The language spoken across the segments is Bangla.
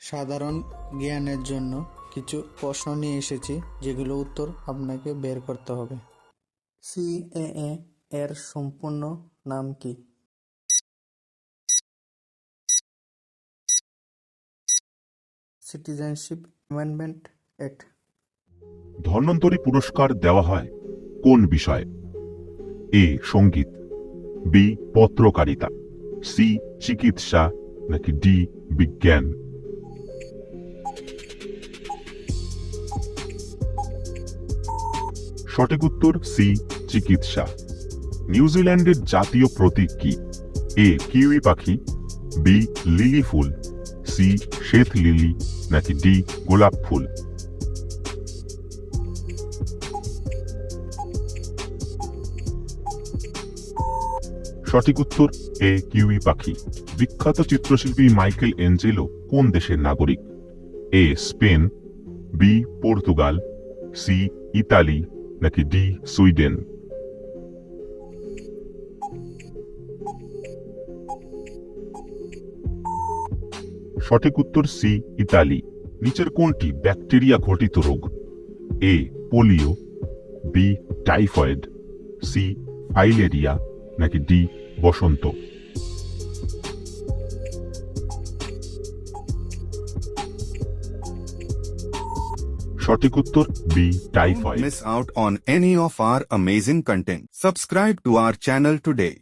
সাধারণ জ্ঞানের জন্য কিছু প্রশ্ন নিয়ে এসেছি, যেগুলো উত্তর আপনাকে বের করতে হবে। সিএএ এর সম্পূর্ণ নাম কি? Citizenship amendment act. ধন্বন্তরী পুরস্কার দেওয়া হয় কোন বিষয়ে? এ, সংগীত, বি, পত্রকারিতা, সি, চিকিৎসা, নাকি ডি, বিজ্ঞান? সঠিক উত্তর সি চিকিৎসা। নিউজিল্যান্ডের জাতীয় প্রতীক কি? এ কিউই পাখি বি লিলি ফুল সি শ্বেত লিলি, নাকি ডি গোলাপ ফুল? সঠিক উত্তর এ কিউই পাখি। বিখ্যাত চিত্রশিল্পী মাইকেল এঞ্জেলো কোন দেশের নাগরিক? A Spain B Portugal C Italy নাকি ডি সুইডেন সঠিক উত্তর সি, ইতালি। নিচের কোনটি ব্যাকটেরিয়া ঘটিত রোগ? A, polio, B, typhoid, C, filaria, নাকি ডি, বসন্ত? সঠিক উত্তর B typhoid miss out on any of our amazing content. Subscribe to our channel today.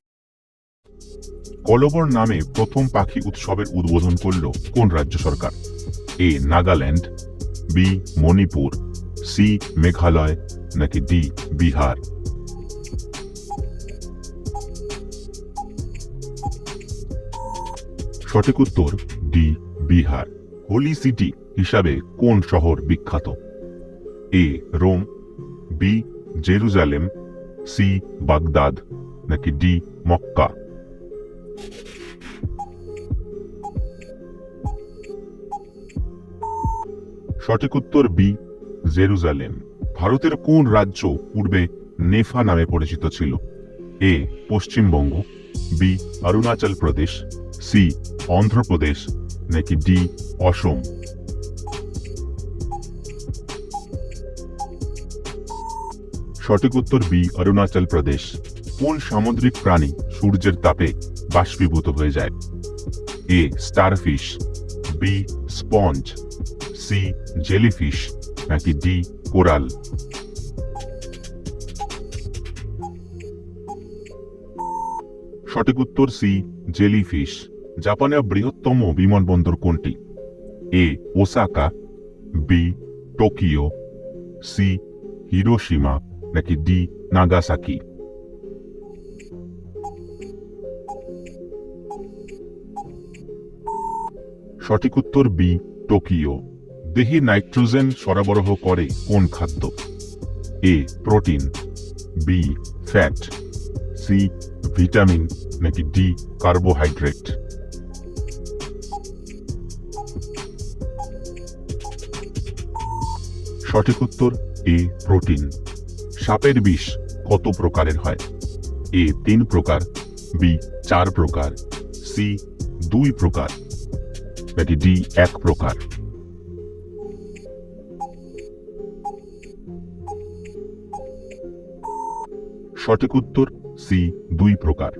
কলবর নামে প্রথম পাখি উৎসবের উদ্বোধন করল কোন রাজ্য সরকার? A Nagaland B Manipur C Meghalaya নাকি ডি বিহার? সঠিক উত্তর ডি বিহার। হোলি সিটি হিসাবে কোন শহর বিখ্যাত? A Rome B Jerusalem C Baghdad নাকি ডি মক্কা? সঠিক উত্তর বি জেরুজালেম। ভারতের কোন রাজ্য পূর্বে নেফা নামে পরিচিত ছিল? A Paschimbanga B Arunachal Pradesh C Andhra Pradesh, নাকি ডি অসম? সঠিক উত্তর বি, অরুণাচল প্রদেশ। কোন সামুদ্রিক প্রাণী সূর্যের তাপে বাষ্পীভূত হয়ে যায়? A, starfish, B, sponge, C, jellyfish, নাকি ডি, কোরাল? সঠিক উত্তর সি, জেলিফিশ। জাপানের বৃহত্তম বিমানবন্দর কোনটি? A, Osaka, B, Tokyo, C, Hiroshima নাকি ডি নাগাসাকি সঠিক উত্তর বি টোকিও দেহে নাইট্রোজেন সরবরাহ করে কোন খাদ্য? A protein. B fat C vitamin. নাকি ডি কার্বোহাইড্রেট সঠিক উত্তর এ প্রোটিন। সাপের বিষ কত প্রকারের হয়? এ তিন প্রকার, বি চার প্রকার, সি দুই প্রকার। নাকি ডি এক প্রকার। সঠিক উত্তর সি দুই প্রকার।